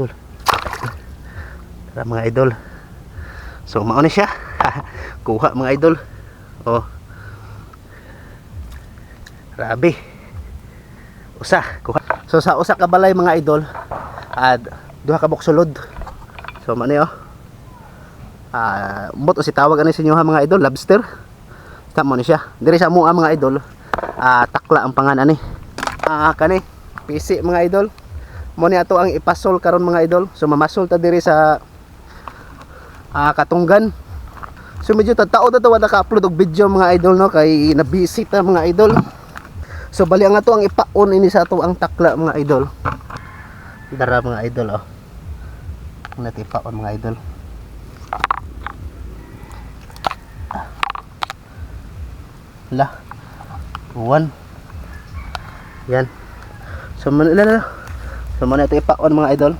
Pistol. Tara mga idol. So mao ni siya. Kuha mga idol. Oh. Grabe. Usa, kuha. So sa usa ka balay mga idol, ad duha ka buksulod. So ni oh. Ah, mot o si tawag ani sa inyo ha mga idol, lobster. Tamo ni siya. Diri sa mo mga idol, ah takla ang pangan ani. Ah kani, pisi mga idol. Mo ni ato ang ipasol karon mga idol. So mamasol ta diri sa ah katunggan. So medyo tao na to wala ka-upload og video mga idol no kay na-busy ta mga idol. So bali ang ato ang ipaon ini sa ato ang takla mga idol. Dara mga idol oh. Natipaon mga idol. La. One. Yan. So man la. So man ito ipaon mga idol.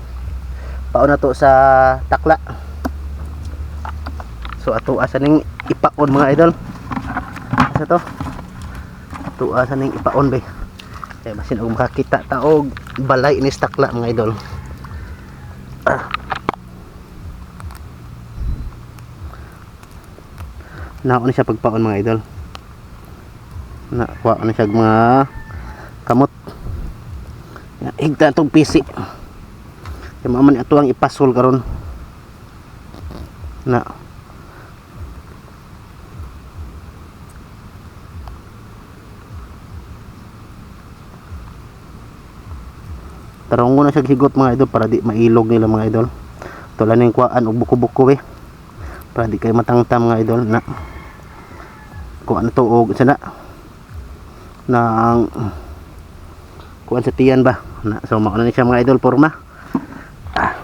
Paon na to sa takla. So ato asa ning ipaon mga idol. Asa to? Ato asa ning ipaon be. Kaya masin og makakita ta og balay ni takla mga idol. Ah. Naon siya pagpaon mga idol. Na wa na siya mga kamot. Ya, higta itong pisi. Kaya maman ito ang ipasol karon. Na Tarong na siya higot mga idol para di mailog nila mga idol. Tulad ng kuan og buko-buko eh. Para di kayo matangtam mga idol na kuan to og sana na ang kuan sa tiyan ba? Na so mao na ni siya mga idol porma. Ah.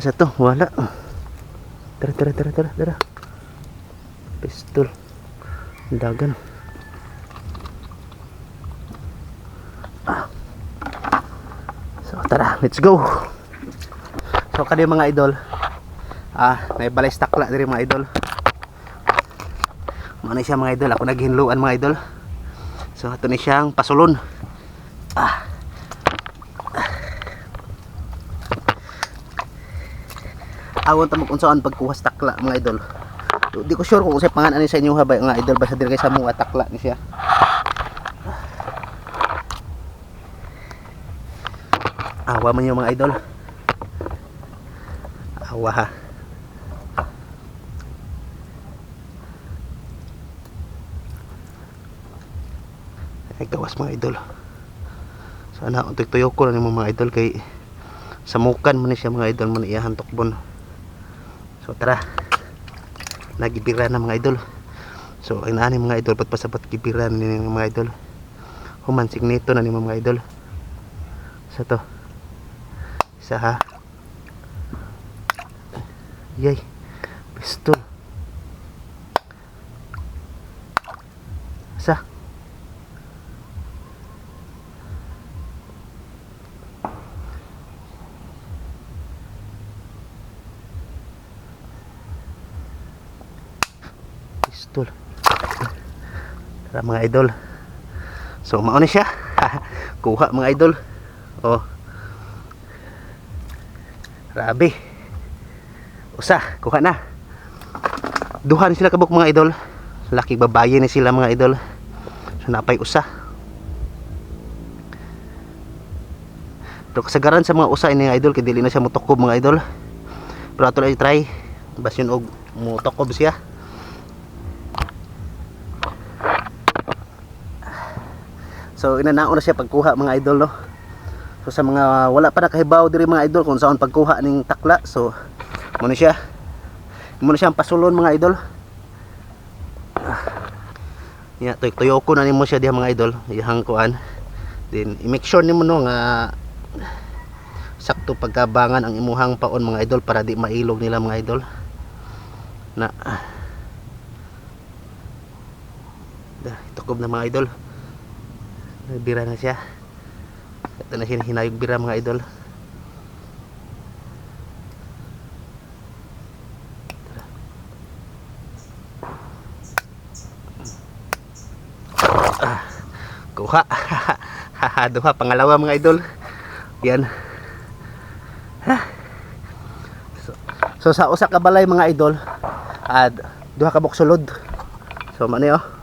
sa to? Wala. Tara tara tara tara tara. Pistol. Dagan. Ah. so tara let's go. So kani mga idol. Ah may balay stakla diri mga idol. Mao na siya mga idol. Ako naghinluan mga idol. So ato ni siyang pasulon awon ta unsaon pagkuha sa takla mga idol. Di ko sure kung usay pangan ani sa inyo ha ba mga idol. Basta diri kay sa mga takla ni siya. Awa man yung mga idol. Awa ha. Ay gawas mga idol. Sana untik tuyo ko na mga idol kay samukan man ni siya mga idol man iyahan tukbon so tara. Nagibira na mga idol. So naan mga idol pagpasapat gibiran ni mga idol. Humansig nito na ni mga idol. Sa to. Isa ha? Yay. Pistol. Sa pistol tara mga idol. So mauna siya. Kuha mga idol. Oh grabe. Usa kuha na. Duha ni sila kabuk mga idol. Laki babaye ni sila mga idol. So napay usa. Pero kasagaran sa mga usa ini idol kay dili na siya mutukob mga idol. Pero ato lang i-try. Bas yun og mutukob siya So inanao na siya pagkuha mga idol no. So sa mga wala pa nakahibaw diri mga idol kung saan pagkuha ning takla. So mo na siya. Mo na siya ang pasulon mga idol. Ah. Ya, toy tuyo ko na nimo siya diha mga idol. Ihang kuan. Then i-make sure nimo no nga sakto pagkabangan ang imuhang paon mga idol para di mailog nila mga idol. Na Dah, itukob na mga idol. Bira na siya. Ito na hinayog bira mga idol. Ah, kuha. Duha pangalawa mga idol. Yan. So, so sa usa ka balay mga idol, ad duha ka buksulod. So mani oh.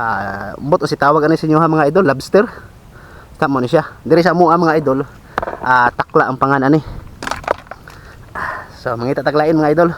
Ah, umbot o si tawag ani sa inyo ha mga idol, lobster. Tamo ni siya. Diri sa mua mga idol, ah takla ang pangan ani. So mangita taglain mga idol.